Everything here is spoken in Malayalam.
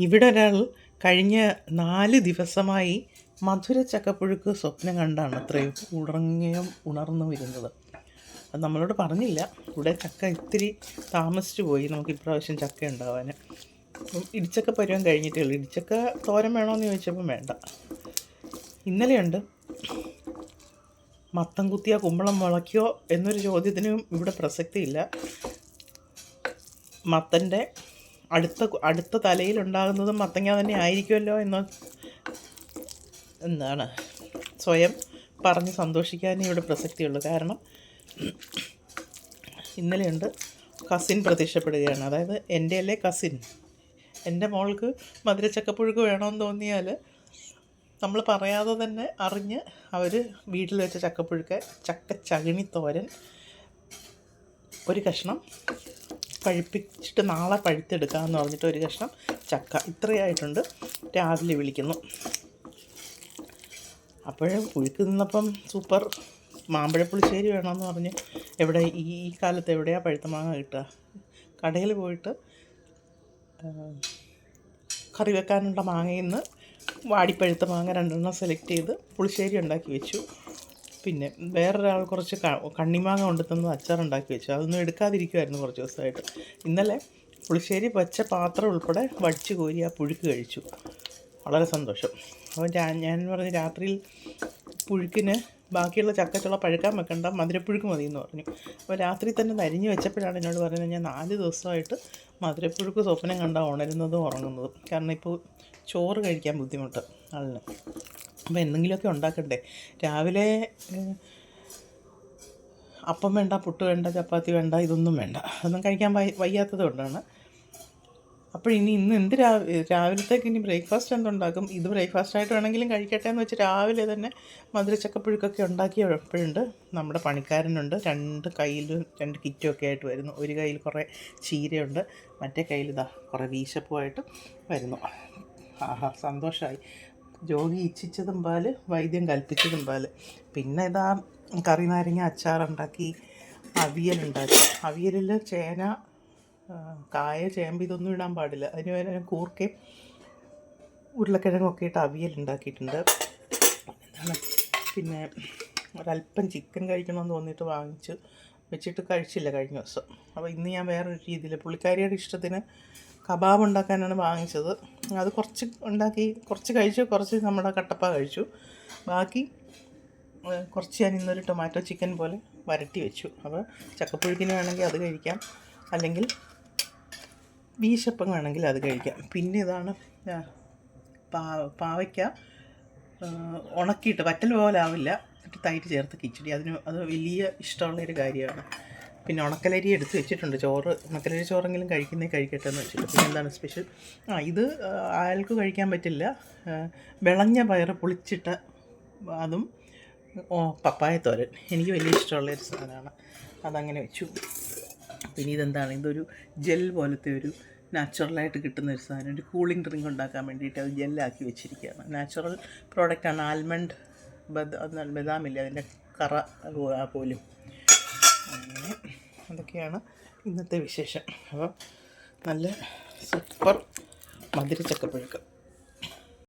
ഇവിടെ ഒരാൾ കഴിഞ്ഞ നാല് ദിവസമായി മധുര ചക്കപ്പുഴുക്ക് സ്വപ്നം കണ്ടാണ് അത്രയും ഉറങ്ങിയും ഉണർന്നു വരുന്നത്. അത് നമ്മളോട് പറഞ്ഞില്ല. ഇവിടെ ചക്ക ഇത്തിരി താമസിച്ചു പോയി നമുക്ക് ഇപ്രാവശ്യം ചക്ക ഉണ്ടാവാൻ അപ്പം ഇടിച്ചക്ക പരുവം കഴിഞ്ഞിട്ടേ ഉള്ളൂ. ഇടിച്ചക്ക തോരൻ വേണമെന്ന് ചോദിച്ചപ്പം വേണ്ട. ഇന്നലെയുണ്ട്. മത്തം കുത്തിയ കുമ്പളം മുളയ്ക്കോ എന്നൊരു ചോദ്യത്തിനും ഇവിടെ പ്രസക്തിയില്ല. മത്തന്റെ അടുത്ത അടുത്ത തലയിൽ ഉണ്ടാകുന്നതും മത്തങ്ങ തന്നെ ആയിരിക്കുമല്ലോ എന്ന് എന്താണ് സ്വയം പറഞ്ഞ് സന്തോഷിക്കാനേ ഇവിടെ പ്രസക്തിയുള്ളൂ. കാരണം ഇന്നലെയുണ്ട് കസിൻ പ്രത്യക്ഷപ്പെടുകയാണ്. അതായത് എന്റെ അല്ലേ കസിൻ? എന്റെ മോൾക്ക് മധുരച്ചക്കപ്പുഴുക്ക് വേണമെന്ന് തോന്നിയാൽ നമ്മൾ പറയാതെ തന്നെ അറിഞ്ഞ് അവർ വീട്ടിൽ വെച്ച ചക്കപ്പുഴുക്ക് ചക്ക ചകിണി തോരൻ ഒരു കഷ്ണം പഴുപ്പിച്ചിട്ട് നാളെ പഴുത്തെടുക്കാമെന്ന് പറഞ്ഞിട്ട് ഒരു കഷ്ണം ചക്ക. ഇത്രയായിട്ടുണ്ട്. രാവിലെ വിളിക്കുന്നു. അപ്പോഴും പുഴുക്ക് നിന്നപ്പം സൂപ്പർ. മാമ്പഴ പുളിശ്ശേരി വേണമെന്ന് പറഞ്ഞ് എവിടെ ഈ കാലത്ത് എവിടെയാണ് പഴുത്ത മാങ്ങ കിട്ടുക? കടയിൽ പോയിട്ട് കറി വെക്കാനുള്ള മാങ്ങയിൽ നിന്ന് വാടിപ്പഴുത്ത മാങ്ങ രണ്ടെണ്ണം സെലക്ട് ചെയ്ത് പുളിശ്ശേരി ഉണ്ടാക്കി വെച്ചു. പിന്നെ വേറൊരാൾ കുറച്ച് കണ്ണിമാങ്ങ കൊണ്ടുതന്ന് അച്ചാറുണ്ടാക്കി വെച്ചു. അതൊന്നും എടുക്കാതിരിക്കുമായിരുന്നു കുറച്ച് ദിവസമായിട്ട്. ഇന്നലെ പുളിശ്ശേരി വെച്ച പാത്രം ഉൾപ്പെടെ വടിച്ചു കോരി ആ പുഴുക്ക് കഴിച്ചു. വളരെ സന്തോഷം. അപ്പോൾ ഞാൻ പറഞ്ഞ് രാത്രിയിൽ പുഴുക്കിന് ബാക്കിയുള്ള ചക്കച്ചുള്ള പഴുക്കാൻ വെക്കണ്ട മധുരപ്പുഴുക്ക് മതി എന്ന് പറഞ്ഞു. അപ്പോൾ രാത്രി തന്നെ നരിഞ്ഞു വെച്ചപ്പോഴാണ് എന്നോട് പറയുന്നത് ഞാൻ നാല് ദിവസമായിട്ട് മധുരപ്പുഴുക്ക് സ്വപ്നം കണ്ട ഉണരുന്നതും ഉറങ്ങുന്നതും. കാരണം ഇപ്പോൾ ചോറ് കഴിക്കാൻ ബുദ്ധിമുട്ട്. ആളിന് അപ്പോൾ എന്തെങ്കിലുമൊക്കെ ഉണ്ടാക്കണ്ടേ? രാവിലെ അപ്പം വേണ്ട പുട്ട് വേണ്ട ചപ്പാത്തി വേണ്ട ഇതൊന്നും വേണ്ട. അതൊന്നും കഴിക്കാൻ വയ്യ വയ്യാത്തത് കൊണ്ടാണ്. അപ്പോൾ ഇനി ഇന്ന് എന്ത് രാവിലെ രാവിലത്തേക്ക് ഇനി ബ്രേക്ക്ഫാസ്റ്റ് എന്തുണ്ടാക്കും? ഇത് ബ്രേക്ക്ഫാസ്റ്റ് ആയിട്ട് വേണമെങ്കിലും കഴിക്കട്ടെ എന്ന് വെച്ച് രാവിലെ തന്നെ മധുരച്ചക്കപ്പുഴുക്കൊക്കെ ഉണ്ടാക്കിയപ്പോഴുണ്ട് നമ്മുടെ പണിക്കാരനുണ്ട്. രണ്ട് കയ്യിലും രണ്ട് കിറ്റും ഒക്കെ ആയിട്ട് വരുന്നു. ഒരു കയ്യിൽ കുറേ ചീരയുണ്ട്. മറ്റേ കയ്യിൽ ഇതാ കുറേ വീശപ്പുമായിട്ട് വരുന്നു. ആഹാ സന്തോഷമായി രോഗി ഇച്ഛിച്ചതും പാൽ വൈദ്യം കൽപ്പിച്ചതും പാൽ. പിന്നെ ഇതാ കറി നാരങ്ങ അച്ചാറുണ്ടാക്കി അവിയലുണ്ടാക്കി അവിയലിൽ ചേന കായ ചേമ്പ് ഇതൊന്നും ഇടാൻ പാടില്ല. അതിന് വേറെ കൂർക്കയും ഉരുളക്കിഴങ്ങൊക്കെ ഇട്ട് അവിയൽ ഉണ്ടാക്കിയിട്ടുണ്ട്. എന്താണ് പിന്നെ ഒരല്പം ചിക്കൻ കഴിക്കണമെന്ന് തോന്നിയിട്ട് വാങ്ങിച്ച്. വെച്ചിട്ട് കഴിച്ചില്ല കഴിഞ്ഞ ദിവസം. അപ്പോൾ ഇന്ന് ഞാൻ വേറൊരു രീതിയിൽ പുള്ളിക്കാരിയുടെ ഇഷ്ടത്തിന് കബാബ് ഉണ്ടാക്കാനാണ് വാങ്ങിച്ചത്. അത് കുറച്ച് ഉണ്ടാക്കി കുറച്ച് കഴിച്ചു കുറച്ച് നമ്മുടെ കട്ടപ്പ കഴിച്ചു. ബാക്കി കുറച്ച് ഞാൻ ഇന്നൊരു ടൊമാറ്റോ ചിക്കൻ പോലെ വരട്ടി വെച്ചു. അപ്പോൾ ചക്കപ്പുഴുക്കിന് വേണമെങ്കിൽ അത് കഴിക്കാം. അല്ലെങ്കിൽ വീശപ്പം വേണമെങ്കിൽ അത് കഴിക്കാം. പിന്നെ ഇതാണ് പാവയ്ക്ക ഉണക്കിയിട്ട് വറ്റൽ പോലെ ആവില്ല. എന്നിട്ട് തൈര് ചേർത്ത് കിച്ചടി. അതിന് അത് വലിയ ഇഷ്ടമുള്ള ഒരു കാര്യമാണ്. പിന്നെ ഉണക്കലരി എടുത്ത് വെച്ചിട്ടുണ്ട്. ചോറ് ഉണക്കലരി ചോറെങ്കിലും കഴിക്കുന്നേ കഴിക്കട്ടെ എന്ന് വെച്ചിട്ട്. പിന്നെ എന്താണ് സ്പെഷ്യൽ ആ ഇത് ആൾക്ക് കഴിക്കാൻ പറ്റില്ല. വിളഞ്ഞ പയറ് പുളിച്ചിട്ട അതും ഓ പപ്പായ തോരൻ. എനിക്ക് വലിയ ഇഷ്ടമുള്ള ഒരു സാധനമാണ്. അതങ്ങനെ വെച്ചു. പിന്നെ ഇതെന്താണ്? ഇതൊരു ജെൽ പോലത്തെ ഒരു നാച്ചുറലായിട്ട് കിട്ടുന്ന ഒരു സാധനം. ഒരു കൂളിംഗ് ഡ്രിങ്ക് ഉണ്ടാക്കാൻ വേണ്ടിയിട്ട് അത് ജെല്ലാക്കി വെച്ചിരിക്കുകയാണ്. നാച്ചുറൽ പ്രോഡക്റ്റാണ് ആൽമണ്ട് ബദ ബദാമില്ല അതിന്റെ കറ പോലും. അങ്ങനെ അതൊക്കെയാണ് ഇന്നത്തെ വിശേഷം. അപ്പം നല്ല സൂപ്പർ മധുര ചക്കപ്പഴുക്ക്